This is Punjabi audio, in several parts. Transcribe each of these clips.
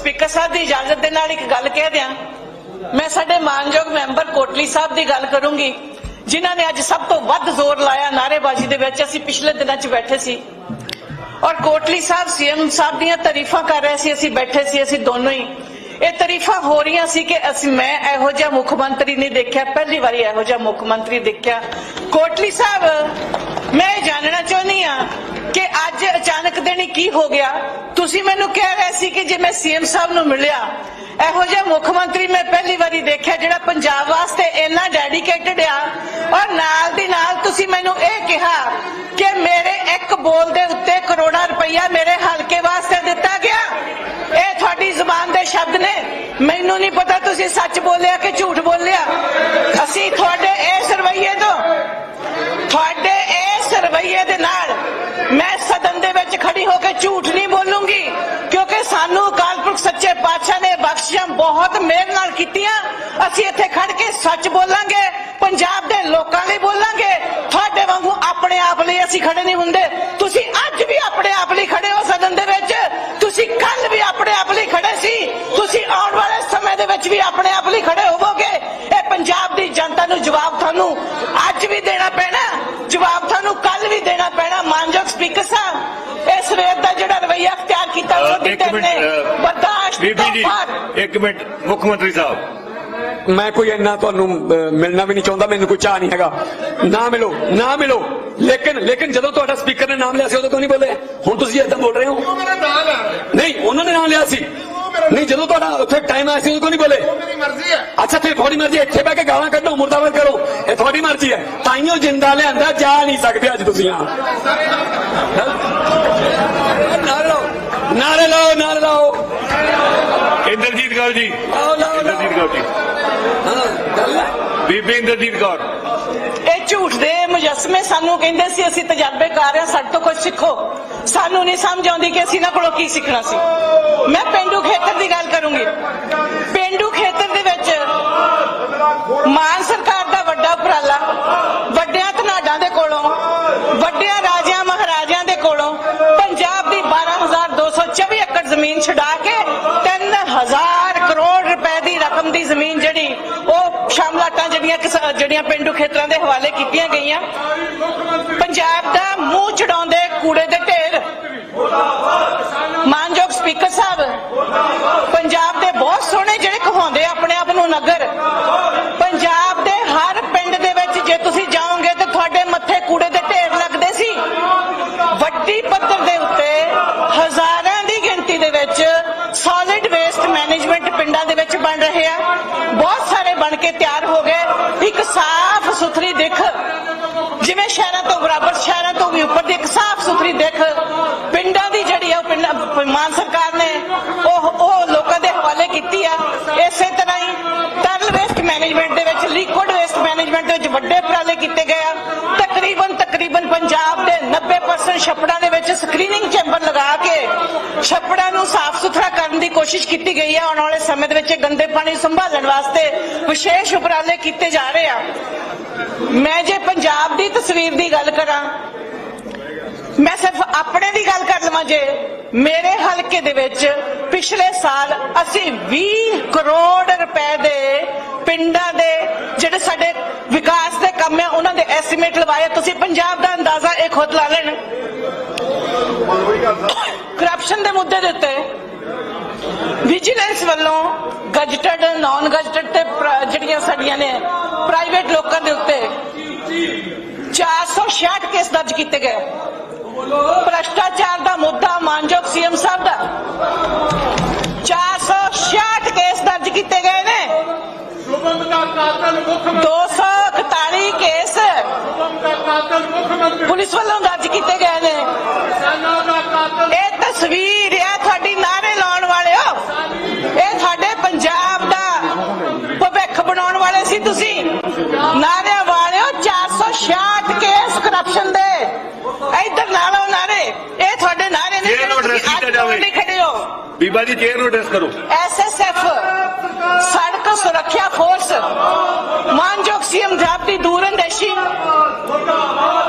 ਸਪੀਕਰ ਸਾਹਿਬ ਦੀ ਇਜਾਜ਼ਤ ਦੇ ਨਾਲ ਇੱਕ ਗੱਲ ਕਹਿ ਦਿਆਂ। ਮੈਂ ਸਾਡੇ ਮਾਨਯੋਗ ਮੈਂਬਰ ਕੋਟਲੀ ਸਾਹਿਬ ਦੀ ਗੱਲ ਕਰੂੰਗੀ, ਜਿਨ੍ਹਾਂ ਨੇ ਅੱਜ ਸਭ ਤੋਂ ਵੱਧ ਜ਼ੋਰ ਲਾਇਆ ਨਾਅਰੇਬਾਜ਼ੀ ਦੇ ਵਿੱਚ। ਅਸੀਂ ਪਿਛਲੇ ਦਿਨਾਂ 'ਚ ਬੈਠੇ ਸੀ ਔਰ ਕੋਟਲੀ ਸਾਹਿਬ, ਸੀਐਮ ਸਾਹਿਬ ਦੀਆਂ ਤਾਰੀਫਾਂ ਕਰ ਰਹੇ ਸੀ, ਅਸੀਂ ਬੈਠੇ ਸੀ, ਅਸੀਂ ਦੋਨੋਂ ਹੀ। ਇਹ ਤਾਰੀਫਾਂ ਹੋ ਰਹੀਆਂ ਸੀ ਕਿ ਅਸੀਂ, ਮੈਂ ਇਹੋ ਜਿਹਾ ਮੁੱਖ ਮੰਤਰੀ ਨਹੀਂ ਦੇਖਿਆ, ਪਹਿਲੀ ਵਾਰੀ ਇਹੋ ਜਿਹਾ ਮੁੱਖ ਮੰਤਰੀ ਦੇਖਿਆ। ਕੋਟਲੀ ਸਾਹਿਬ ਮੈਂ ਜਾਣਨਾ ਚਾਹੁੰਦੀ ਆ ਕਿ ਅੱਜ ਅਚਾਨਕ ਦਿਨ ਕੀ ਹੋ ਗਿਆ? ਤੁਸੀਂ ਮੈਨੂੰ ਕਹਿ ਰਹੇ ਸੀ ਕਿ ਜੇ ਮੈਂ ਸੀਐਮ ਸਾਹਿਬ ਨੂੰ ਮਿਲਿਆ, ਇਹੋ ਜਿਹਾ ਮੁੱਖ ਮੰਤਰੀ ਮੈਂ ਪਹਿਲੀ ਵਾਰੀ ਦੇਖਿਆ ਜਿਹੜਾ ਪੰਜਾਬ ਵਾਸਤੇ ਇੰਨਾ ਡੈਡੀਕੇਟਡ ਆ। ਔਰ ਨਾਲ ਦੀ ਨਾਲ ਤੁਸੀਂ ਮੈਨੂੰ ਇਹ ਕਿਹਾ ਕਿ ਮੇਰੇ ਇੱਕ ਬੋਲ ਦੇ ਉੱਤੇ ਕਰੋੜਾਂ ਰੁਪਈਆ ਮੇਰੇ ਹਲਕੇ ਵਾਸਤੇ ਦਿੱਤਾ ਗਿਆ। ਇਹ ਤੁਹਾਡੀ ਜ਼ੁਬਾਨ ਦੇ ਸ਼ਬਦ ਨੇ। ਮੈਨੂੰ ਨਹੀਂ ਪਤਾ ਤੁਸੀਂ ਸੱਚ ਬੋਲਿਆ ਕਿ ਝੂਠ ਬੋਲਿਆ। ਅਸੀਂ ਤੁਹਾਡੇ ਇਸ ਰਵੱਈਏ ਤੋਂ ਤੁਹਾਡੇ ਇਸ ਰਵੱਈਏ ਦੇ ਨਾਲ ਮੈਂ ਸਦਨ ਦੇ ਵਿੱਚ ਖੜੀ ਹੋ ਕੇ ਝੂਠ ਨਹੀਂ ਬੋਲੂੰਗੀ, ਕਿਉਂਕਿ ਸਾਨੂੰ ਅਕਾਲ ਪੁਰਖ ਸੱਚੇ ਪਾਤਸ਼ਾਹ ਨੇ ਬਖਸ਼ਿਸ਼ਾਂ ਬਹੁਤ ਮਿਹਰ ਨਾਲ ਕੀਤੀਆਂ। ਅਸੀਂ ਇੱਥੇ ਖੜ ਕੇ ਸੱਚ ਬੋਲਾਂਗੇ, ਪੰਜਾਬ ਦੇ ਲੋਕਾਂ ਲਈ ਬੋਲਾਂਗੇ। ਤੁਹਾਡੇ ਵਾਂਗੂ ਆਪਣੇ ਆਪ ਲਈ ਅਸੀਂ ਖੜੇ ਨਹੀਂ ਹੁੰਦੇ। ਤੁਸੀਂ ਅੱਜ ਵੀ ਆਪਣੇ ਆਪ ਲਈ ਖੜੇ ਹੋ ਸਦਨ ਦੇ ਵਿੱਚ। ਤੁਸੀਂ ਕੱਲ ਵੀ ਆਪਣੇ ਆਪ ਲਈ ਖੜੇ ਸੀ। ਤੁਸੀਂ ਆਉਣ ਵਾਲੇ ਸਮੇਂ ਦੇ ਵਿੱਚ ਵੀ ਆਪਣੇ ਆਪ ਲਈ ਖੜੇ ਹੋਵੋਗੇ। ਇਹ ਪੰਜਾਬ ਦੀ ਜਨਤਾ ਨੂੰ ਜਵਾਬ ਤੁਹਾਨੂੰ ਅੱਜ ਵੀ ਦੇਣਾ ਪੈਣਾ। ਜਵਾਬ ਤੁਹਾਨੂੰ ਕੱਲ ਵੀ ਦੇਣਾ ਪੈਣਾ ਮਾਨਯੋਗ ਸਪੀਕਰ ਸਾਹਿਬ। ਇਸ ਸਵੇਰ ਦਾ ਜਿਹੜਾ ਰਵਈਆ ਅਖਤਿਆਰ ਕੀਤਾ ਉਹ ਬਰਦਾਸ਼ਤ ਬੀਬੀ ਜੀ ਤੋਂ ਬਾਹਰ। ਇੱਕ ਮਿੰਟ ਮੁੱਖ ਮੰਤਰੀ ਸਾਹਿਬ। ਮੈਂ ਕੋਈ ਇੰਨਾ ਤੁਹਾਨੂੰ ਮਿਲਣਾ ਵੀ ਨਹੀਂ ਚਾਹੁੰਦਾ ਮੈਨੂੰ ਕੋਈ ਚਾਹ ਨਹੀਂ ਹੈਗਾ। ਨਾ ਮਿਲੋ ਨਾ ਮਿਲੋ। ਲੇਕਿਨ ਲੇਕਿਨ ਜਦੋਂ ਤੁਹਾਡਾ ਸਪੀਕਰ ਨੇ ਨਾਮ ਲਿਆ ਸੀ ਉਦੋਂ ਕਿਉਂ ਨਹੀਂ ਬੋਲੇ? ਹੁਣ ਤੁਸੀਂ ਇਦਾਂ ਬੋਲ ਰਹੇ ਹੈ। ਨਹੀਂ ਉਹਨਾਂ ਨੇ ਨਾਮ ਲਿਆ ਸੀ। ਨਹੀਂ ਜਦੋਂ ਤੁਹਾਡਾ ਉੱਥੇ ਟਾਈਮ ਆਇਆ ਸੀ ਉਦੋਂ ਕਿਉਂ ਨਹੀਂ ਬੋਲੇ ਮੇਰੀ ਮਰਜ਼ੀ ਹੈ ਅੱਛਾ ਤੇ ਤੁਹਾਡੀ ਮਰਜ਼ੀ ਹੈ, ਇੱਥੇ ਬਹਿ ਕੇ ਗਾਲਾਂ ਕੱਢੋ ਮੁਰਦਾਬਾਦ ਕਰੋ ਇਹ ਤੁਹਾਡੀ ਮਰਜ਼ੀ ਹੈ ਤਾਈਓ ਜਿੰਦਾ ਲਿਆਂਦਾ ਜਾ ਨਹੀਂ ਸਕਦੇ ਅੱਜ ਤੁਸੀਂ ਆ ਨਾਰੇ ਲਾਓ ਨਾਰੇ ਲਾਓ ਨਾਰੇ ਲਾਓ ਇੰਦਰਜੀਤ ਕੌਰ ਜੀ ਆਓ ਲਾਓ ਇੰਦਰਜੀਤ ਲਾਓ ਕੌਰ ਜੀ ਹਾਂ ਗੱਲ ਹੈ ਬੀਬੀ ਇੰਦਰਜੀਤ ਕੌਰ ਇਹ ਝੂਠ ਦੇ ਮੁਜਸਮੇ ਸਾਨੂੰ ਕਹਿੰਦੇ ਸੀ, ਅਸੀਂ ਤਜਰਬੇਕਾਰ ਹਾਂ, ਸਾਡੇ ਤੋਂ ਕੁਝ ਸਿੱਖੋ। ਸਾਨੂੰ ਨਹੀਂ ਸਮਝ ਆਉਂਦੀ ਕਿ ਅਸੀਂ ਇਹਨਾਂ ਕੋਲੋਂ ਕੀ ਸਿੱਖਣਾ ਸੀ। ਮੈਂ ਪਿੰਡੂ ਖੇਤਰ ਦੀ ਗੱਲ ਕਰੂੰਗੀ। ਪਿੰਡੂ ਖੇਤਰ ਦੇ ਵਿੱਚ ਮਾਨ ਸਰਕਾਰ ਦਾ ਵੱਡਾ ਉਪਰਾਲਾ, ਵੱਡਿਆਂ ਧਨਾਡਾਂ ਦੇ ਕੋਲੋਂ, ਵੱਡਿਆਂ ਰਾਜਿਆਂ ਮਹਾਰਾਜਿਆਂ ਦੇ ਕੋਲੋਂ, ਪੰਜਾਬ ਦੀ 12224 ਏਕੜ ਜ਼ਮੀਨ ਛਡਾ ਕੇ 3000 ਕਰੋੜ ਰੁਪਏ ਦੀ ਰਕਮ ਦੀ ਜ਼ਮੀਨ ਜਿਹੜੀ, ਉਹ ਸ਼ਾਮਲਾਟਾਂ ਜਿਹੜੀਆਂ ਕਿਸਾ- ਜਿਹੜੀਆਂ ਪਿੰਡੂ ਖੇਤਰਾਂ ਦੇ ਹਵਾਲੇ ਕੀਤੀਆਂ ਗਈਆਂ, ਪੰਜਾਬ ਦਾ ਮੂੰਹ ਚੜਾਉਂਦੇ ਕੂੜੇ ਦੇ ਢੇਰ। ਮਾਨਯੋਗ ਸਪੀਕਰ ਸਾਹਿਬ, ਪੰਜਾਬ ਦੇ ਬਹੁਤ ਸੋਹਣੇ ਜਿਹੜੇ ਕਹਾਉਂਦੇ ਆ ਆਪਣੇ ਆਪ ਨੂੰ ਨਗਰ ਪੰਜਾਬ ਦੇ ਹਰ ਪਿੰਡ ਦੇ ਵਿੱਚ ਜੇ ਤੁਸੀਂ ਜਾਓਗੇ ਤੇ ਤੁਹਾਡੇ ਮੱਥੇ ਕੂੜੇ ਦੇ ਢੇਰ ਲੱਗਦੇ ਸੀ ਵੱਡੀ ਪੱਧਰ ਦੇ ਉੱਤੇ ਹਜ਼ਾਰਾਂ ਦੀ ਗਿਣਤੀ ਦੇ ਵਿੱਚ ਸੋਲਿਡ ਵੇਸਟ ਮੈਨੇਜਮੈਂਟ ਪਿੰਡਾਂ ਦੇ ਵਿੱਚ ਬਣ ਰਹੇ ਆ ਬਹੁਤ ਸਾਰੇ ਬਣ ਕੇ ਤਿਆਰ ਹੋ ਗਏ। ਇੱਕ ਸਾਫ਼ ਸੁਥਰੀ ਦਿੱਖ। ਜਿਵੇਂ ਸ਼ਹਿਰਾਂ ਤੋਂ ਬਰਾਬਰ, ਸ਼ਹਿਰਾਂ ਤੋਂ ਵੀ ਉੱਪਰ ਦੀ ਇੱਕ ਸਾਫ਼ ਸੁਥਰੀ ਦਿੱਖ। ਪਿੰਡਾਂ ਦੀ ਜਿਹੜੀ ਆ ਉਹ ਪਿੰਡਾਂ, ਮਾਨ ਸਰਕਾਰ ਨੇ ਉਹ ਉਹ ਲੋਕਾਂ ਦੇ ਹਵਾਲੇ ਕੀਤੀ ਆ। ਇਸੇ ਤਰ੍ਹਾਂ ਹੀ ਤਰਲ ਵੇਸਟ ਮੈਨੇਜਮੈਂਟ ਦੇ ਵਿੱਚ ਲਿਕੁਇਡ ਵੇਸਟ ਮੈਨੇਜਮੈਂਟ ਦੇ ਵਿੱਚ ਵੱਡੇ ਉਪਰਾਲੇ ਕੀਤੇ ਗਏ ਆ। ਤਕਰੀਬਨ ਪੰਜਾਬ ਦੇ 90% ਛੱਪੜਾਂ ਦੇ ਵਿੱਚ ਸਕਰੀਨਿੰਗ ਚੈਂਬਰ ਲਗਾ ਕੇ ਛੱਪੜਾਂ ਨੂੰ ਸਾਫ਼ ਸੁਥਰਾ ਕਰਨ ਦੀ ਕੋਸ਼ਿਸ਼ ਕੀਤੀ ਗਈ ਹੈ ਆਉਣ ਵਾਲੇ ਸਮੇਂ ਦੇ ਵਿੱਚ ਗੰਦੇ ਪਾਣੀ ਸੰਭਾਲਣ ਵਾਸਤੇ ਵਿਸ਼ੇਸ਼ ਉਪਰਾਲੇ ਕੀਤੇ ਜਾ ਰਹੇ ਆ। ਮੈਂ ਜੇ ਪੰਜਾਬ ਦੀ ਤਸਵੀਰ ਦੀ ਗੱਲ ਕਰਾਂ ਮੈਂ ਸਿਰਫ ਆਪਣੇ ਦੀ ਗੱਲ ਕਰ ਲਵਾਂ ਜੇ। ਮੇਰੇ ਹਲਕੇ ਦੇ ਵਿੱਚ ਪਿਛਲੇ ਸਾਲ ਅਸੀਂ 20 ਕਰੋੜ ਰੁਪਏ ਦੇ ਪਿੰਡਾਂ ਦੇ ਜਿਹੜੇ ਸਾਡੇ ਵਿਕਾਸ ਦੇ ਕੰਮ ਹੈ ਉਹਨਾਂ ਦੇ ਐਸਟੀਮੇਟ ਲਵਾਏ। ਤੁਸੀਂ ਪੰਜਾਬ ਦਾ ਅੰਦਾਜ਼ਾ ਇਹ ਖੁਦ ਲਾ ਲੈਣ। ਕਰਪਸ਼ਨ ਦੇ ਮੁੱਦੇ ਦੇ ਉੱਤੇ ਵਿਜੀਲੈਂਸ ਵੱਲੋਂ ਗਜਟਡ ਨਾਨ ਗਜਟਡ ਤੇ ਜਿਹੜੀਆਂ ਸਾਡੀਆਂ ਨੇ ਪ੍ਰਾਈਵੇਟ ਲੋਕਾਂ ਦੇ ਉੱਤੇ 466 ਕੇਸ ਦਰਜ ਕੀਤੇ ਗਏ। ਭ੍ਰਸ਼ਟਾਚਾਰ ਦਾ ਮੁੱਦਾ ਮਾਨਯੋਗ ਸੀਐਮ ਸਾਹਿਬ ਦਾ। 466 ਕੇਸ ਦਰਜ ਕੀਤੇ ਗਏ ਨੇ। ਸ਼ੁਭਮ ਦਾ ਕਾਤਲ ਮੁੱਖ ਮੰਤਰੀ 241 ਕੇਸ ਪੁਲਿਸ ਵੱਲੋਂ ਦਰਜ ਕੀਤੇ ਗਏ ਨੇ। ਇਹ ਤਸਵੀਰ ਹੈ ਤੁਹਾਡੀ ਨਾਰੇ ਲਾਉਣ ਵਾਲਿਓ। ਇਹ ਤੁਹਾਡੇ ਪੰਜਾਬ ਦਾ ਭਵਿੱਖ ਬਣਾਉਣ ਵਾਲੇ ਸੀ ਤੁਸੀਂ। ਨਾਰਿਆਂ ਬੀਬਾ ਜੀ ਚੇਅਰ ਨੂੰ ਐਡਰੈਸ ਕਰੋ। ਐਸਐਸਐਫ ਸੜਕ ਸੁਰੱਖਿਆ ਫੋਰਸ ਮਾਨਯੋਗ ਸੀਐਮ ਸਾਹਿਬ ਦੂਰੰਦੇਸ਼ੀ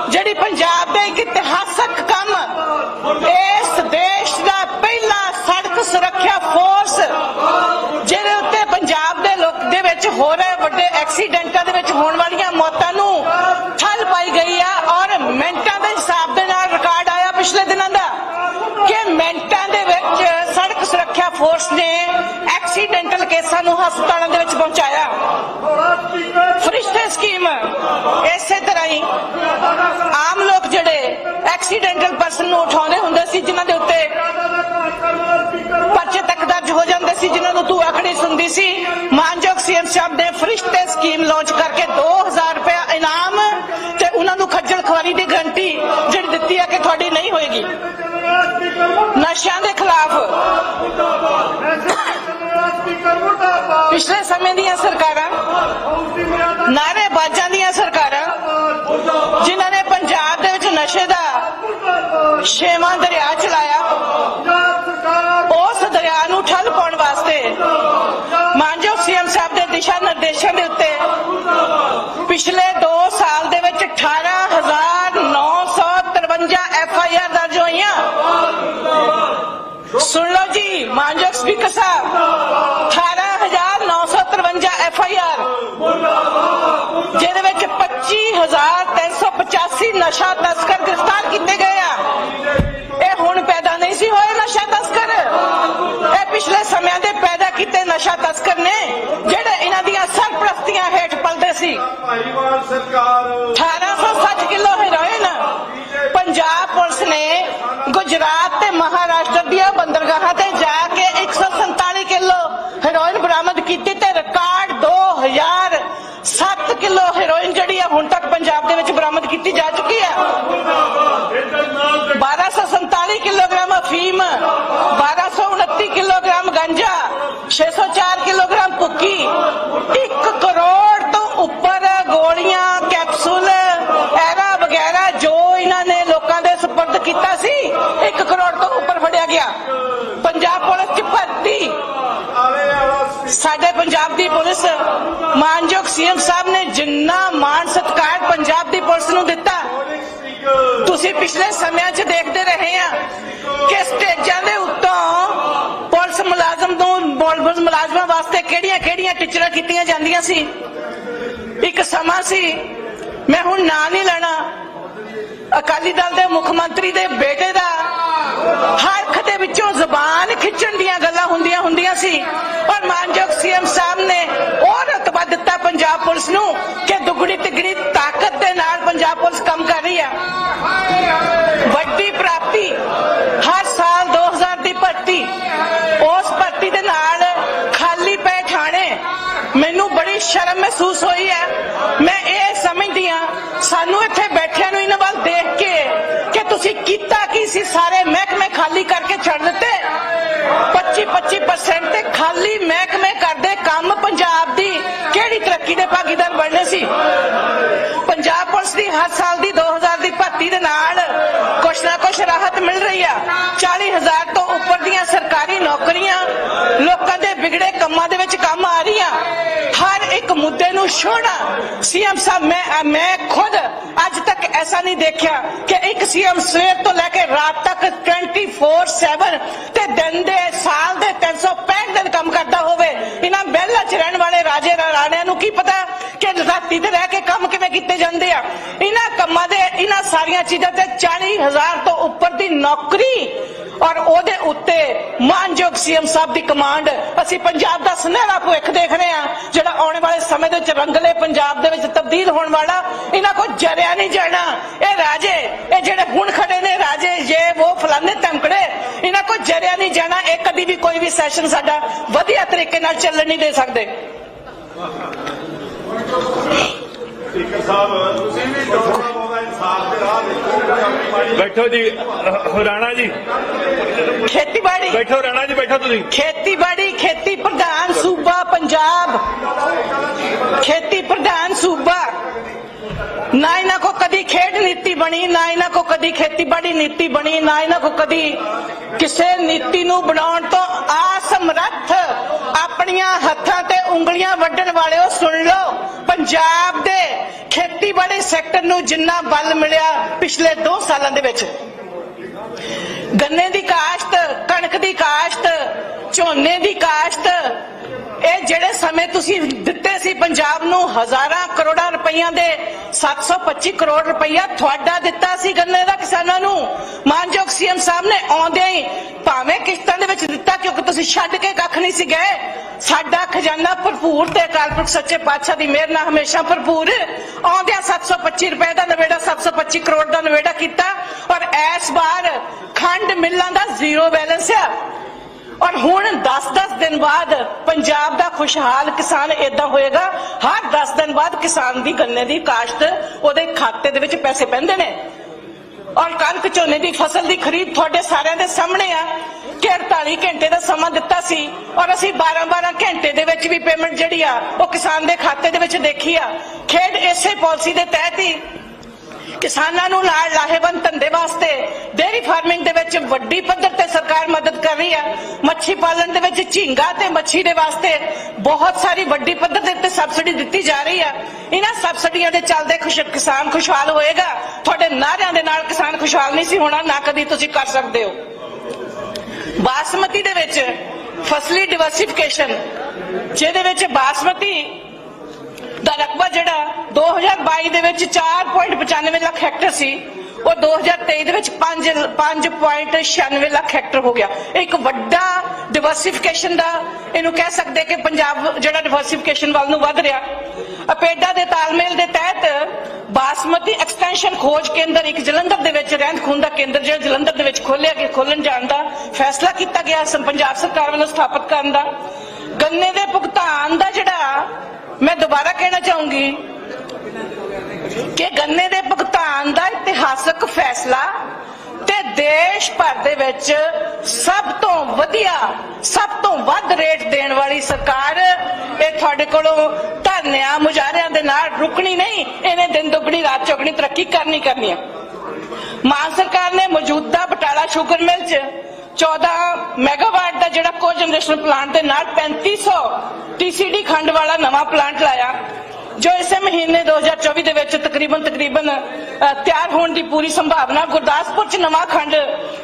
ਜਿਹੜੀ ਪੰਜਾਬ ਦੇ ਇੱਕ ਇਤਿਹਾਸਕ ਕੰਮ, ਇਸ ਦੇਸ਼ ਦਾ ਪਹਿਲਾ ਸੜਕ ਸੁਰੱਖਿਆ ਫੋਰਸ ਜਿਹਦੇ ਉੱਤੇ ਪੰਜਾਬ ਦੇ ਲੋਕ ਦੇ ਵਿੱਚ ਹੋ ਰਹੇ ਵੱਡੇ ਐਕਸੀਡੈਂਟਾਂ ਦੇ ਵਿੱਚ ਹੋਣ ਵਾਲੀਆਂ ਮੌਤਾਂ ਨੂੰ ਐਕਸੀਡੈਂਟਲ ਕੇਸਾਂ ਹਸਪਤਾਲਾਂ ਦੇ ਵਿੱਚ ਪਹੁੰਚਾਇਆ। ਫਰਿਸ਼ਤੇ ਸਕੀਮ, ਇਸੇ ਤਰ੍ਹਾਂ ਹੀ ਆਮ ਲੋਕ ਜਿਹੜੇ ਐਕਸੀਡੈਂਟਲ ਪਰਸਨ ਨੂੰ ਉਠਾਉਂਦੇ ਹੁੰਦੇ ਸੀ, ਜਿਨ੍ਹਾਂ ਦੇ ਉੱਤੇ ਪਰਚੇ ਤੱਕ ਦਰਜ ਹੋ ਜਾਂਦੇ ਸੀ, ਜਿਨ੍ਹਾਂ ਨੂੰ ਤੂੰ ਆਖੜੀ ਸੁਣਦੀ ਸੀ। ਮਾਨਯੋਗ ਸੀਐਮ ਸਾਹਿਬ ਨੇ ਫਰਿਸ਼ਤੇ ਸਕੀਮ ਲਾਂਚ ਕਰਕੇ 2000 ਰੁਪਏ ਇਨਾਮ ਤੇ ਉਹਨਾਂ ਨੂੰ ਖੱਜਲ ਖਵਾਰੀ ਦੀ ਗਰੰਟੀ ਜਿਹੜੀ ਦਿੱਤੀ ਹੈ ਕਿ ਤੁਹਾਡੀ ਨਹੀਂ ਹੋਏਗੀ। ਪਿਛਲੇ ਸਮੇਂ ਦੀਆਂ ਸਰਕਾਰਾਂ ਨਾਅਰੇਬਾਜ਼ਾਂ ਦੀਆਂ ਸਰਕਾਰਾਂ, ਜਿਨ੍ਹਾਂ ਨੇ ਪੰਜਾਬ ਦੇ ਵਿੱਚ ਨਸ਼ੇ ਦਾ ਛੇਵਾਂ ਦਰਿਆ ਚਲਾਇਆ, ਉਸ ਦਰਿਆ ਨੂੰ ਠੱਲ ਪਾਉਣ ਵਾਸਤੇ ਮਾਨਯੋਗ ਸੀਐਮ ਸਾਹਿਬ ਦੇ ਦਿਸ਼ਾ ਨਿਰਦੇਸ਼ਾਂ ਦੇ ਉੱਤੇ ਪਿਛਲੇ 2 ਸਾਲ ਦੇ ਵਿੱਚ 18953 ਐਫ ਆਈ ਆਰ ਦਰਜ ਹੋਈਆਂ। ਸੁਣ ਲਓ ਜੀ, ਮਾਨਯੋਗ ਸਪੀਕਰ ਸਾਹਿਬ 18953 ਐਫ ਆਈ ਆਰ ਜਿਹਦੇ ਵਿੱਚ 25385 ਨਸ਼ਾ ਤਸਕਰ ਗ੍ਰਿਫਤਾਰ ਕੀਤੇ ਗਏ ਆ ਇਹ ਹੁਣ ਪੈਦਾ ਨਹੀਂ ਸੀ ਹੋਏ ਨਸ਼ਾ ਤਸਕਰ ਇਹ ਪਿਛਲੇ ਸਮਿਆਂ ਦੇ ਪੈਦਾ ਕੀਤੇ ਨਸ਼ਾ ਤਸਕਰ ਨੇ ਜਿਹੜੇ ਇਹਨਾਂ ਦੀਆਂ ਸਰਪ੍ਰਸਤੀਆਂ ਹੇਠ ਪਲਦੇ ਸੀ 1860 ਕਿਲੋ ਹੈਰੋਇਨ ਪੰਜਾਬ ਪੁਲਿਸ ਨੇ ਗੁਜਰਾਤ ਤੇ ਮਹਾਰਾਸ਼ਟਰ ਦੀਆਂ ਬੰਦਰਗਾਹਾਂ ਤੇ ਜਾ ਕੇ 147 ਕਿਲੋ ਹੈਰੋਇਨ ਬਰਾਮਦ ਕੀਤੀ ਤੇ ਰਿਕਾਰਡ 2007 ਕਿਲੋ ਹੈਰੋਇਨ ਜਿਹੜੀ ਆ ਹੁਣ ਤੱਕ ਦੇ ਵਿੱਚ ਬਰਾਮਦ ਕੀਤੀ ਜਾ ਚੁੱਕੀ ਹੈ। 1247 ਕਿਲੋਗ੍ਰਾਮ ਅਫੀਮ 1229 ਕਿਲੋਗ੍ਰਾਮ ਗੰਜਾ 604 ਕਿਲੋਗ੍ਰਾਮ ਭੁੱਕੀ 1 ਕਰੋੜ ਤੋਂ ਉੱਪਰ ਗੋਲੀਆਂ, ਕੈਪਸੂਲ, ਐਰਾ ਵਗੈਰਾ ਜੋ ਇਹਨਾਂ ਨੇ ਲੋਕਾਂ ਦੇ ਸਪੁਰਦ ਕੀਤਾ ਸੀ 1 ਕਰੋੜ ਤੋਂ ਉੱਪਰ ਫੜਿਆ ਗਿਆ। ਪੰਜਾਬ ਪੁਲਿਸ ਚ ਭਰਤੀ। ਸਾਡੇ ਪੰਜਾਬ ਦੀ ਪੁਲਿਸ ਮਾਨਯੋਗ ਸੀਐਮ ਸਾਹਿਬ ਨੇ ਜਿੰਨਾ ਸਤਿਕਾਰ ਪੰਜਾਬ ਦੀ ਪੁਲਿਸ ਨੂੰ ਦਿੱਤਾ। ਤੁਸੀਂ ਪਿਛਲੇ ਸਮਿਆਂ 'ਚ ਦੇਖਦੇ ਰਹੇ ਆ ਕਿ ਸਟੇਜਾਂ ਦੇ ਉੱਤੋਂ ਪੁਲਿਸ ਮੁਲਾਜ਼ਮ ਨੂੰ ਪੁਲਿਸ ਮੁਲਾਜ਼ਮਾਂ ਵਾਸਤੇ ਕਿਹੜੀਆਂ-ਕਿਹੜੀਆਂ ਟੀਚਰਾਂ ਕੀਤੀਆਂ ਜਾਂਦੀਆਂ ਸੀ? ਇੱਕ ਸਮਾਂ ਸੀ, ਮੈਂ ਹੁਣ ਨਾਂ ਨਹੀਂ ਲੈਣਾ। ਅਕਾਲੀ ਦਲ ਦੇ ਮੁੱਖ ਮੰਤਰੀ ਦੇ ਬੇਟੇ ਦਾ ਹਰਖ ਦੇ ਵਿੱਚੋਂ ਜ਼ਬਾਨ ਖਿੱਚਣ ਦੀਆਂ ਗੱਲਾਂ ਹੁੰਦੀਆਂ ਹੁੰਦੀਆਂ ਸੀ। ਔਰ ਮਾਨਯੋਗ ਸੀਐਮ ਸਾਹਿਬ ਨੇ ਉਹ ਰਤਬਾ ਦਿੱਤਾ ਪੰਜਾਬ ਪੁਲਿਸ ਨੂੰ ਕਿ ਦੁੱਗਣੀ ਤਿੱਗਣੀ ਤਾਕਤ ਦੇ ਨਾਲ ਪੰਜਾਬ ਪੁਲਿਸ ਕੰਮ ਕਰ ਰਹੀ ਹੈ ਵੱਡੀ ਪ੍ਰਾਪਤੀ ਹਰ ਸਾਲ 2000 ਦੀ ਭਰਤੀ। ਉਸ ਭਰਤੀ ਦੇ ਨਾਲ ਖਾਲੀ ਪਏ ਥਾਣੇ ਮੈਨੂੰ ਬੜੀ ਸ਼ਰਮ ਮਹਿਸੂਸ ਹੋਈ ਹੈ। ਮੈਂ ਇਹ ਸਮਝਦੀ ਹਾਂ, ਸਾਨੂੰ ਇੱਥੇ ਬੈਠਿਆਂ ਨੂੰ ਇਹਨਾਂ ਵੱਲ ਦੇਖ ਕੇ ਕਿ ਤੁਸੀਂ ਕੀਤਾ ਕੀ ਸੀ ਸਾਰੇ ਮਹਿਕਮੇ ਖਾਲੀ ਕਰਕੇ ਛੱਡ ਦਿੱਤੇ 25-25% ਤੇ ਖਾਲੀ ਮਹਿਕਮੇ ਕਰਦੇ ਕੰਮ ਪੰਜਾਬ ਦੀ ਕਿਹੜੀ ਤਰੱਕੀ ਦੇ ਭਾਗੀਦਾਰ ਬਣਨੇ ਸੀ। ਪੰਜਾਬ ਪੁਲਿਸ ਦੀ ਹਰ ਸਾਲ ਦੀ 2000 ਦੀ ਭਰਤੀ ਦੇ ਨਾਲ ਕੁਛ ਨਾ ਕੁਛ ਰਾਹਤ ਮਿਲ ਰਹੀ ਆ। 40000 ਤੋਂ ਉੱਪਰ ਦੀਆਂ ਸਰਕਾਰੀ ਨੌਕਰੀਆਂ, ਲੋਕਾਂ ਦੇ ਵਿਗੜੇ ਕੰਮਾਂ ਦੇ ਵਿੱਚ ਕੰਮ ਆ ਰਹੀਆਂ। ਹਰ ਇੱਕ ਮੁੱਦੇ ਨੂੰ ਛੋੜਾ ਸੀਐਮ ਸਾਹਿਬ, ਮੈਂ ਮੈਂ ਖੁਦ ਅੱਜ ਤੱਕ ਐਸਾ ਨਹੀਂ ਦੇਖਿਆ ਕਿ ਇੱਕ ਸੀਐਮ ਸਵੇਰ ਤੋਂ ਲੈ ਕੇ ਰਾਤ ਤੱਕ 24/7 ਤੇ ਦਿਨ ਦੇ ਸਾਲ ਦੇ 365 ਦਿਨ ਕੰਮ ਕਰਦਾ ਹੋਵੇ ਇਹਨਾਂ ਬਹਿਲਾ ਚ ਰਹਿਣ ਵਾਲੇ ਰਾਜੇ ਰਾਣਿਆਂ ਨੂੰ ਕੀ ਪਤਾ ਕਿ ਰਾਤੀ ਤੇ ਰਹਿ ਕੇ ਕੰਮ ਕਿਵੇਂ ਕੀਤੇ ਜਾਂਦੇ ਆ? ਇਹਨਾਂ ਕੰਮਾਂ ਦੇ, ਇਹਨਾਂ ਸਾਰੀਆਂ ਚੀਜ਼ਾਂ ਤੇ 40000 ਤੋਂ ਉੱਪਰ ਦੀ ਨੌਕਰੀ ਔਰ ਉਹਦੇ ਉੱਤੇ ਮਾਨਯੋਗ ਸੀਐਮ ਸਾਹਿਬ ਦੀ ਕਮਾਂਡ। ਅਸੀਂ ਪੰਜਾਬ ਦਾ ਸੁਨਹਿਰਾ ਭਵਿੱਖ ਦੇਖ ਰਹੇ ਹਾਂ, ਜਿਹੜਾ ਆਉਣ ਵਾਲੇ ਸਮੇਂ ਦੇ ਵਿੱਚ ਰੰਗਲੇ ਪੰਜਾਬ ਦੇ ਵਿੱਚ ਤਬਦੀਲ ਹੋਣ ਵਾਲਾ, ਇਹਨਾਂ ਕੋ ਜਰਿਆ ਨਹੀਂ ਜਾਣਾ। ਇਹ ਰਾਜੇ, ਇਹ ਜਿਹੜੇ ਹੁਣ ਖੜੇ ਨੇ ਰਾਜੇ ਇਹ ਉਹ ਫਲਾਣੇ ਧਮਕੜੇ ਇਹਨਾਂ ਕੋ ਜਰਿਆ ਨਹੀਂ ਜਾਣਾ। ਇਹ ਕਦੀ ਵੀ ਕੋਈ ਵੀ ਸੈਸ਼ਨ ਸਾਡਾ ਵਧੀਆ ਤਰੀਕੇ ਨਾਲ ਚੱਲਣ ਨਹੀਂ ਦੇ ਸਕਦੇ। ਸਪੀਕਰ ਸਾਹਿਬ ਤੁਸੀਂ ਵੀ ਥੋੜਾ ਬਹੁਤਾ ਇਨਸਾਫ ਦੇ ਰਾਹ ਦੇਖੋ ਬੈਠੋ ਜੀ ਰਾਣਾ ਜੀ। ਖੇਤੀਬਾੜੀ। ਬੈਠੋ ਰਾਣਾ ਜੀ ਬੈਠੋ ਤੁਸੀਂ। ਖੇਤੀਬਾੜੀ ਖੇਤੀ ਪ੍ਰਧਾਨ ਸੂਬਾ ਪੰਜਾਬ। ਖੇਤੀ ਪ੍ਰਧਾਨ ਸੂਬਾ। ਨਾ ਇਹਨਾਂ ਕੋ ਕਦੀ ਖੇਡ ਨੀਤੀ ਬਣੀ ਨਾ ਇਹਨਾਂ ਕੋ ਕਦੀ ਖੇਤੀਬਾੜੀ ਨੀਤੀ ਬਣੀ ਨਾ ਇਹਨਾਂ ਕੋ ਕਦੀ ਕਿਸੇ ਨੀਤੀ ਨੂੰ ਬਣਾਉਣ ਤੋਂ ਅਸਮਰੱਥ ਆਪਣੀਆਂ ਹੱਥਾਂ ਤੇ ਉਂਗਲੀਆਂ ਵੱਢਣ ਵਾਲਿਓ ਸੁਣ ਲਓ। ਪੰਜਾਬ ਦੇ ਖੇਤੀਬਾੜੀ ਸੈਕਟਰ ਨੂੰ ਜਿੰਨਾ ਬਲ ਮਿਲਿਆ ਪਿਛਲੇ 2 ਸਾਲਾਂ ਦੇ ਵਿੱਚ। ਗੰਨੇ ਦੀ ਕਾਸ਼ਤ, ਕਣਕ ਦੀ ਕਾਸ਼ਤ, ਝੋਨੇ ਦੀ ਕਾਸ਼ਤ, ਇਹ ਜਿਹੜੇ ਸਮੇਂ ਤੁਸੀਂ ਦਿੱਤੇ ਸੀ ਪੰਜਾਬ ਨੂੰ ਹਜ਼ਾਰਾਂ ਕਰੋੜਾਂ ਰੁਪਈਆਂ ਦੇ 725 ਕਰੋੜ ਰੁਪਈਆ ਤੁਹਾਡਾ ਦਿੱਤਾ ਸੀ ਗੰਨੇ ਦਾ ਕਿਸਾਨਾਂ ਨੂੰ। ਮਾਨਯੋਗ ਸੀਐਮ ਸਾਹਿਬ ਨੇ ਆਉਂਦਿਆਂ ਹੀ ਭਾਵੇਂ ਕਿਸ਼ਤਾਂ ਦੇ ਵਿੱਚ ਦਿੱਤਾ ਕਿਉਂਕਿ ਤੁਸੀਂ ਛੱਡ ਕੇ ਕੱਖ ਨਹੀਂ ਸੀ ਗਏ। ਸਾਡਾ ਖਜ਼ਾਨਾ ਭਰਪੂਰ ਤੇ ਅਕਾਲ ਸੱਚੇ ਪਾਤਸ਼ਾਹ ਦੀ ਮਿਹਰ ਨਾਲ ਹਮੇਸ਼ਾ ਭਰਪੂਰ। ਆਉਂਦਿਆਂ 725 ਰੁਪਏ ਦਾ ਨਵੇੜਾ 725 ਕਰੋੜ ਦਾ ਨਵੇੜਾ ਕੀਤਾ ਔਰ ਇਸ ਵਾਰ ਖੰਡ ਮਿੱਲਾਂ ਦਾ ਜ਼ੀਰੋ ਬੈਲੈਂਸ ਆ। ਔਰ ਹੁਣ 10-10 ਦਿਨ ਬਾਅਦ ਪੰਜਾਬ ਦਾ ਖੁਸ਼ਹਾਲ ਕਿਸਾਨ ਏਦਾਂ ਹੋਏਗਾ, ਹਰ 10 ਦਿਨ ਬਾਅਦ ਕਿਸਾਨ ਦੀ ਗੰਨੇ ਦੀ ਕਾਸ਼ਤ ਉਹਦੇ ਖਾਤੇ ਦੇ ਵਿੱਚ ਪੈਸੇ ਪੈਂਦੇ ਨੇ। ਔਰ ਕਣਕ ਝੋਨੇ ਦੀ ਫਸਲ ਦੀ ਖਰੀਦ ਤੁਹਾਡੇ ਸਾਰਿਆਂ ਦੇ ਸਾਹਮਣੇ ਆ। ਕਿ 48 ਘੰਟੇ ਦਾ ਸਮਾਂ ਦਿੱਤਾ ਸੀ ਔਰ ਅਸੀਂ 12-12 ਘੰਟੇ ਦੇ ਵਿੱਚ ਵੀ ਪੇਮੈਂਟ ਜਿਹੜੀ ਆ, ਉਹ ਕਿਸਾਨ ਦੇ ਖਾਤੇ ਦੇ ਵਿੱਚ ਦੇਖੀ ਆ। ਖੇਡ ਇਸੇ ਪਾਲਿਸੀ ਦੇ ਤਹਿਤ ਹੀ ਕਿਸਾਨਾਂ ਨੂੰ ਨਾਲ ਲਾਹੇਵੰਦ ਧੰਦੇ ਵਾਸਤੇ ਡੇਅਰੀ ਫਾਰਮਿੰਗ ਦੇ ਵਿੱਚ ਵੱਡੀ ਪੱਧਰ ਤੇ ਸਰਕਾਰ ਮਦਦ ਕਰ ਰਹੀ ਹੈ ਮੱਛੀ ਪਾਲਣ ਦੇ ਵਿੱਚ ਝੀਂਗਾ ਤੇ ਮੱਛੀ ਦੇ ਵਾਸਤੇ ਬਹੁਤ ਸਾਰੀ ਵੱਡੀ ਪੱਧਰ ਦੇ ਉੱਤੇ ਸਬਸਿਡੀ ਦਿੱਤੀ ਜਾ ਰਹੀ ਹੈ ਇਹਨਾਂ ਸਬਸਿਡੀਆਂ ਦੇ ਚੱਲਦੇ ਖੁਸ਼ ਕਿਸਾਨ ਖੁਸ਼ਹਾਲ ਹੋਏਗਾ। ਤੁਹਾਡੇ ਨਾਰਿਆਂ ਦੇ ਨਾਲ ਕਿਸਾਨ ਖੁਸ਼ਹਾਲ ਨਹੀਂ ਸੀ ਹੋਣਾ, ਨਾ ਕਦੀ ਤੁਸੀਂ ਕਰ ਸਕਦੇ ਹੋ। ਬਾਸਮਤੀ ਦੇ ਵਿੱਚ ਫਸਲੀ ਡਿਵਰਸਿਫਿਕੇਸ਼ਨ ਜਿਹਦੇ ਵਿੱਚ ਬਾਸਮਤੀ ਦਾ ਰਕਬਾ ਜਿਹੜਾ 2022 ਦੇ ਵਿੱਚ 4.95 ਲੱਖ ਹੈਕਟਰ ਸੀ, ਉਹ 2023 ਦੇ ਵਿੱਚ 5 5.96 ਲੱਖ ਹੈਕਟਰ ਹੋ ਗਿਆ। ਇੱਕ ਵੱਡਾ ਡਿਵਰਸਿਫਿਕੇਸ਼ਨ ਦਾ, ਇਹਨੂੰ ਕਹਿ ਸਕਦੇ ਕਿ ਪੰਜਾਬ ਜਿਹੜਾ ਡਿਵਰਸਿਫਿਕੇਸ਼ਨ ਵੱਲ ਨੂੰ ਵੱਧ ਰਿਹਾ। ਅਪੇਡਾ ਦੇ ਤਾਲਮੇਲ ਦੇ ਤਹਿਤ ਬਾਸਮਤੀ ਐਕਸਟੈਂਸ਼ਨ ਖੋਜ ਕੇਂਦਰ ਇੱਕ ਜਲੰਧਰ ਦੇ ਵਿੱਚ ਰਹਿੰਦ ਖੂੰਹਦ ਦਾ ਕੇਂਦਰ ਜਿਹੜਾ ਜਲੰਧਰ ਦੇ ਵਿੱਚ ਖੋਲਿਆ ਗਿਆ ਖੋਲਣ ਜਾਣ ਦਾ ਫੈਸਲਾ ਕੀਤਾ ਗਿਆ ਪੰਜਾਬ ਸਰਕਾਰ ਵੱਲੋਂ ਸਥਾਪਿਤ ਕਰਨ ਦਾ। ਗੰਨੇ ਦੇ ਭੁਗਤਾਨ ਦਾ ਜਿਹੜਾ, ਮੈਂ ਦੁਬਾਰਾ ਕਹਿਣਾ ਚਾਹੂੰਗੀ ਕਿ ਗੰਨੇ ਦੇ ਭੁਗਤਾਨ ਦਾ ਇਤਿਹਾਸਕ ਫੈਸਲਾ ਦੇਸ਼ ਭਰ ਦੇ ਵਿੱਚ ਸਭ ਤੋਂ ਵਧੀਆ, ਸਭ ਤੋਂ ਵੱਧ ਰੇਟ ਦੇਣ ਵਾਲੀ ਸਰਕਾਰ ਇਹ ਤੁਹਾਡੇ ਕੋਲੋਂ ਧਰਨਿਆਂ, ਮੁਜ਼ਾਹਰਿਆਂ ਦੇ ਨਾਲ ਰੁਕਣੀ ਨਹੀਂ, ਇਹਨੇ ਦਿਨ ਦੁੱਗਣੀ, ਰਾਤ ਚੌਗਣੀ ਤਰੱਕੀ ਕਰਨੀ ਕਰਨੀ ਹੈ ਮਾਨ ਸਰਕਾਰ ਨੇ ਮੌਜੂਦਾ ਬਟਾਲਾ ਸ਼ੂਗਰ ਮਿਲ 'ਚ 14 ਮੈਗਾਵਾਟ ਦਾ ਜਿਹੜਾ ਕੋ ਜਨਰੇਸ਼ਨ ਪਲਾਂਟ ਦੇ ਨਾਲ 3500 ਟੀਸੀਡੀ ਖੰਡ ਵਾਲਾ ਨਵਾਂ ਪਲਾਂਟ ਲਾਇਆ। ਜੋ ਇਸੇ ਮਹੀਨੇ 2024 ਦੇ ਵਿੱਚ ਤਕਰੀਬਨ ਤਕਰੀਬਨ ਤਿਆਰ ਹੋਣ ਦੀ ਪੂਰੀ ਸੰਭਾਵਨਾ ਗੁਰਦਾਸਪੁਰ 'ਚ ਨਵਾਂ ਖੰਡ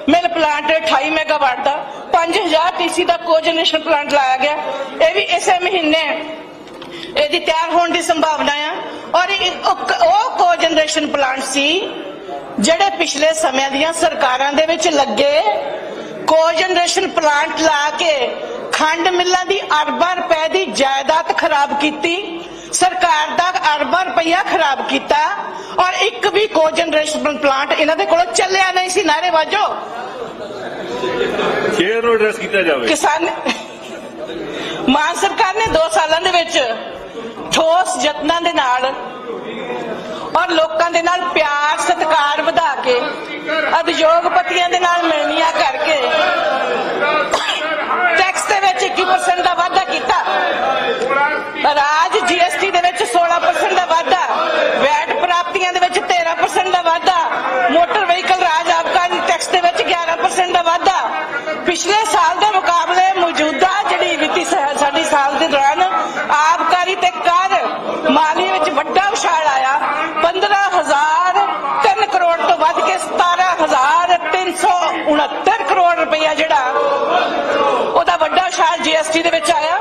ਮਿਲ ਪਲਾਂਟ 28 ਮੈਗਾਵਾਟ ਦਾ 5000 ਟੀਸੀ ਦਾ ਕੋ ਪਲਾਂਟ ਲਾਇਆ ਗਿਆ। ਇਹ ਵੀ ਇਸੇ ਮਹੀਨੇ ਇਹਦੀ ਤਿਆਰ ਹੋਣ ਦੀ ਸੰਭਾਵਨਾ ਆ। ਔਰ ਉਹ ਉਹ ਕੋ ਜਨਰੇਸ਼ਨ ਪਲਾਂਟ ਸੀ, ਜਿਹੜੇ ਪਿਛਲੇ ਸਮਿਆਂ ਦੀਆਂ ਸਰਕਾਰਾਂ ਦੇ ਵਿੱਚ ਲੱਗੇ ਕੋ ਜਨਰੇਸ਼ਨ ਪਲਾਂਟ ਲਾ ਕੇ ਖੰਡ ਮਿੱਲਾਂ ਦੀ ਅਰਬਾਂ ਰੁਪਏ ਦੀ ਜਾਇਦਾਦ ਖਰਾਬ ਕੀਤੀ। ਸਰਕਾਰ ਦਾ ਅਰਬਾਂ ਰੁਪਈਆ ਖਰਾਬ ਕੀਤਾ ਔਰ ਇੱਕ ਵੀ ਕੋ ਜਨਰੇਸ਼ਨ ਪਲਾਂਟ ਇਹਨਾਂ ਦੇ ਕੋਲੋਂ ਚੱਲਿਆ ਨਹੀਂ ਸੀ। ਨਾਰੇ ਵਾਜੋ। ਚੇਅਰ ਨੂੰ ਐਡਰੈਸ ਕੀਤਾ ਜਾਵੇ? ਕਿਸਾਨ ਮਾਨ ਸਰਕਾਰ ਨੇ 2 ਸਾਲਾਂ ਦੇ ਵਿੱਚ ਠੋਸ ਯਤਨਾਂ ਦੇ ਨਾਲ ਔਰ ਲੋਕਾਂ ਦੇ ਨਾਲ ਪਿਆਰ ਸਤਿਕਾਰ ਵਧਾ ਕੇ ਉਦਯੋਗਪਤੀਆਂ ਦੇ ਨਾਲ ਮਿਲਣੀਆਂ ਕਰਕੇ 21% ਦਾ ਵਾਧਾ ਕੀਤਾ। ਰਾਜ ਜੀਐਸਟੀ ਦੇ ਵਿੱਚ 16% ਦਾ ਵਾਧਾ ਵੈਟ ਪ੍ਰਾਪਤੀਆਂ ਦੇ ਵਿੱਚ 13% ਦਾ ਵਾਧਾ ਮੋਟਰ ਵਹੀਕਲ ਰਾਜ ਆਬਕਾਰੀ ਟੈਕਸ ਦੇ ਵਿੱਚ 11% ਦਾ ਵਾਧਾ ਪਿਛਲੇ ਸਾਲ ਦੇ ਮੁਕਾਬਲੇ ਮੌਜੂਦਾ ਜਿਹੜੀ ਵਿੱਤੀ ਸ- ਸਾਡੀ ਸਾਲ ਦੇ ਦੌਰਾਨ ਆਬਕਾਰੀ ਤੇ ਕਰ ਮਾਲੀ ਵਿੱਚ ਵੱਡਾ ਉਛਾਲ ਆਇਆ 15000 3 ਕਰੋੜ ਤੋਂ ਵੱਧ ਕੇ 17369 ਕਰੋੜ ਰੁਪਇਆ ਜਿਹੜਾ ਉਹਦਾ ਵੱਡਾ ਉਛਾਲ ਜੀਐਸਟੀ ਦੇ ਵਿੱਚ ਆਇਆ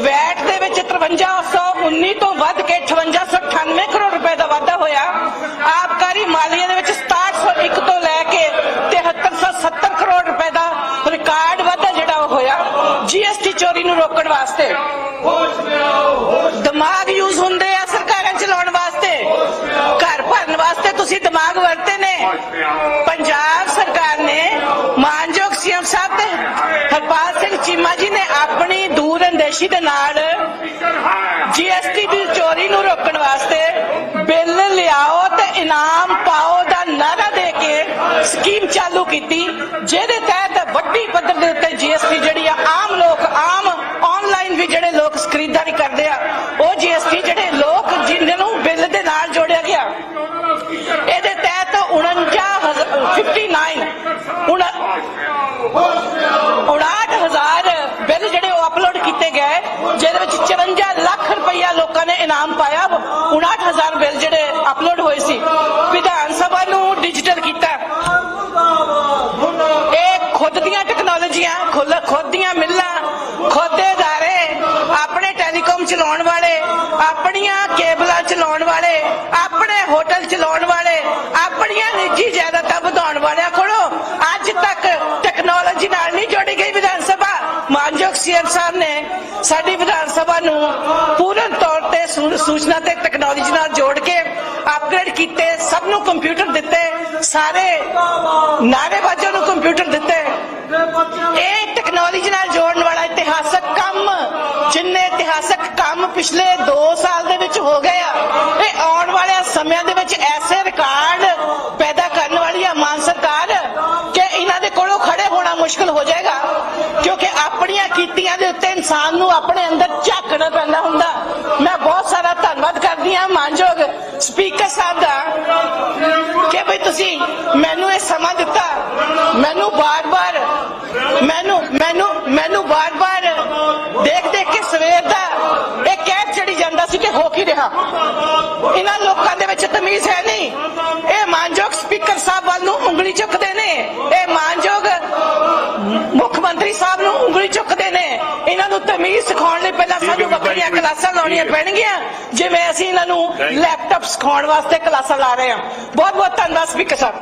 ਵੈਟ ਦੇ ਵਿੱਚ 5319 ਤੋਂ ਵੱਧ ਕੇ 5898 ਕਰੋੜ ਰੁਪਏ ਦਾ ਵਾਧਾ ਹੋਇਆ ਆਬਕਾਰੀ ਮਾਲੀਆ ਦੇ ਵਿੱਚ 6701 ਤੋਂ ਲੈ ਕੇ 7370 ਕਰੋੜ ਰੁਪਏ ਦਾ ਰਿਕਾਰਡ ਵਾਧਾ ਜਿਹੜਾ ਉਹ ਹੋਇਆ ਜੀਐਸਟੀ ਚੋਰੀ ਨੂੰ ਰੋਕਣ ਵਾਸਤੇ। ਦਿਮਾਗ ਯੂਜ਼ ਹੁੰਦੇ ਆ ਸਰਕਾਰਾਂ ਚਲਾਉਣ ਵਾਸਤੇ। ਘਰ ਭਰਨ ਵਾਸਤੇ ਤੁਸੀਂ ਦਿਮਾਗ ਵਰਤੇ ਨੇ। ਪੰਜਾਬ ਸਰਕਾਰ ਨੇ ਮਾਨਯੋਗ ਸੀਐਮ ਸਾਹਿਬ ਤੇ ਹਰਪਾਲ ਸਿੰਘ ਚੀਮਾ ਜੀ ਨੇ ਆਪਣੀ ਦੂਰ ਅੰਦੇਸ਼ੀ ਦੇ ਨਾਲ ਜੀਐਸਟੀ ਦੀ ਚੋਰੀ ਨੂੰ ਰੋਕਣ ਵਾਸਤੇ ਬਿੱਲ ਲਿਆਓ ਤੇ ਇਨਾਮ ਪਾਓ ਦਾ ਨਾਰਾ ਦੇ ਕੇ ਸਕੀਮ ਚਾਲੂ ਕੀਤੀ, ਜਿਹਦੇ ਤਹਿਤ ਵੱਡੀ ਪੱਧਰ ਦੇ ਉੱਤੇ ਜੀਐਸਟੀ ਜਿਹੜੀ ਆ ਆਮ ਆਮ ਆਨਲਾਈਨ ਵੀ ਜਿਹੜੇ ਲੋਕ ਖਰੀਦਦਾਰੀ ਕਰਦੇ ਆ। ਉਹ ਜੀਐਸਟੀ ਜਿਹੜੇ ਲੋਕ ਜਿਨ੍ਹਾਂ ਨੂੰ ਬਿੱਲ ਦੇ ਨਾਲ ਜੋੜਿਆ ਗਿਆ, ਇਹਦੇ ਤਹਿਤ 49 59 ਹੁਣ 59000 ਬਿੱਲ ਜਿਹੜੇ ਉਹ ਅਪਲੋਡ ਕੀਤੇ ਗਏ, ਜਿਹਦੇ ਵਿੱਚ 54 ਲੱਖ ਰੁਪਈਆ ਲੋਕਾਂ ਨੇ ਇਨਾਮ ਪਾਇਆ। 59000 ਬਿੱਲ ਜਿਹੜੇ ਅਪਲੋਡ ਹੋਏ ਸੀ ਵਿਧਾਨ ਸਭਾ ਨੂੰ ਡਿਜੀਟਲ ਕੀਤਾ ਇਹ ਖੁਦ ਦੀਆਂ ਟੈਕਨੋਲੋਜੀਆਂ ਖੁੱਲ- ਖੁਦ ਦੀਆਂ ਮਿੱਲਾਂ ਖੁਦ ਦੇ ਅਦਾਰੇ ਆਪਣੇ ਟੈਲੀਕਾਮ ਚਲਾਉਣ ਵਾਲੇ ਆਪਣੀਆਂ ਕੇਬਲਾਂ ਚਲਾਉਣ ਵਾਲੇ, ਆਪਣੇ ਹੋਟਲ ਚਲਾਉਣ ਵਾਲੇ, ਆਪਣੀਆਂ ਨਿੱਜੀ ਜਾਇਦਾਦਾਂ ਵਧਾਉਣ ਵਾਲਿਆਂ ਕੋਲੋਂ ਅੱਜ ਤੱਕ ਟੈਕਨੋਲੋਜੀ ਨਾਲ ਨਹੀਂ ਜੋੜੀ ਗਈ ਵਿਧਾਨ ਸਭਾ। ਸਾਹਿਬ ਨੇ ਸਾਡੀ ਵਿਧਾਨ ਸਭਾ ਨੂੰ ਪੂਰਨ ਤੌਰ ਤੇ ਸੂਚਨਾ ਤੇ ਟੈਕਨੋਲੋਜੀ ਨਾਲ ਜੋੜ ਕੇ ਅਪਗ੍ਰੇਡ ਕੀਤੇ, ਸਭ ਨੂੰ ਕੰਪਿਊਟਰ ਦਿੱਤੇ, ਸਾਰੇ ਨਾਅਰੇਬਾਜ਼ਾਂ ਨੂੰ ਕੰਪਿਊਟਰ ਦਿੱਤੇ। ਇਹ ਟੈਕਨੋਲੋਜੀ ਨਾਲ ਜੋੜਨ ਵਾਲਾ ਇਤਿਹਾਸਕ ਕੰਮ ਇਤਿਹਾਸਕ ਕੰਮ ਪਿਛਲੇ 2 ਸਾਲ ਦੇ ਵਿੱਚ ਹੋ ਗਏ ਆ। ਇਹ ਆਉਣ ਵਾਲੇ ਸਮਿਆਂ ਦੇ ਵਿੱਚ ਐਸੇ ਰਿਕਾਰਡ ਪੈਦਾ ਕਰਨ ਵਾਲੀ ਆ ਮਾਨ ਸਰਕਾਰ ਕਿ ਇਹਨਾਂ ਦੇ ਕੋਲੋਂ ਖੜੇ ਹੋਣਾ ਮੁਸ਼ਕਲ ਹੋ ਜਾਏਗਾ। ਕਿਉਂਕਿ ਆਪਣੀਆਂ ਕੀਤੀਆਂ ਦੇ ਉੱਤੇ ਇਨਸਾਨ ਨੂੰ ਆਪਣੇ ਅੰਦਰ ਝਾਕਣਾ ਪੈਂਦਾ ਹੁੰਦਾ। ਮੈਂ ਬਹੁਤ ਸਾਰਾ ਧੰਨਵਾਦ ਕਰਦੀ ਹਾਂ ਮਾਨਯੋਗ ਸਪੀਕਰ ਸਾਹਿਬ ਦਾ ਕਿ ਭਈ ਤੁਸੀਂ ਮੈਨੂੰ ਇਹ ਸਮਾਂ ਦਿੱਤਾ। ਮੈਨੂੰ ਬਾਰ-ਬਾਰ ਮੈਨੂੰ ਮੈਨੂੰ ਮੈਨੂੰ ਬਾਰ ਦੇਖ ਦੇਖ ਕੇ ਸਵੇਰ ਦਾ ਇਹ ਕਹਿ ਚੜੀ ਜਾਂਦਾ ਸੀ ਕਿ ਹੋ ਕੀ ਰਿਹਾ ਇਹਨਾਂ ਲੋਕਾਂ ਦੇ ਵਿੱਚ ਤਮੀਜ਼ ਹੈ ਨਹੀਂ ਇਹ ਮਾਨਯੋਗ ਸਪੀਕਰ ਸਾਹਿਬ ਵੱਲ ਨੂੰ ਉਂਗਲੀ ਚੁੱਕਦੇ ਨੇ ਇਹ ਮਾਨਯੋਗ ਮੁੱਖ ਮੰਤਰੀ ਸਾਹਿਬ ਨੂੰ ਉਂਗਲੀ ਚੁੱਕਦੇ ਨੇ ਇਹਨਾਂ ਨੂੰ ਤਮੀਜ਼ ਸਿਖਾਉਣ ਲਈ ਪਹਿਲਾਂ ਸਾਨੂੰ ਵੱਖਰੀਆਂ. ਕਲਾਸਾਂ ਲਾਉਣੀਆਂ। ਪੈਣਗੀਆਂ ਜਿਵੇਂ ਅਸੀਂ ਇਹਨਾਂ ਨੂੰ. ਲੈਪਟਾਪ ਸਿਖਾਉਣ ਵਾਸਤੇ ਕਲਾਸਾਂ ਲਾ ਰਹੇ ਹਾਂ ਬਹੁਤ ਬਹੁਤ ਧੰਨਵਾਦ ਸਪੀਕਰ ਸਾਹਿਬ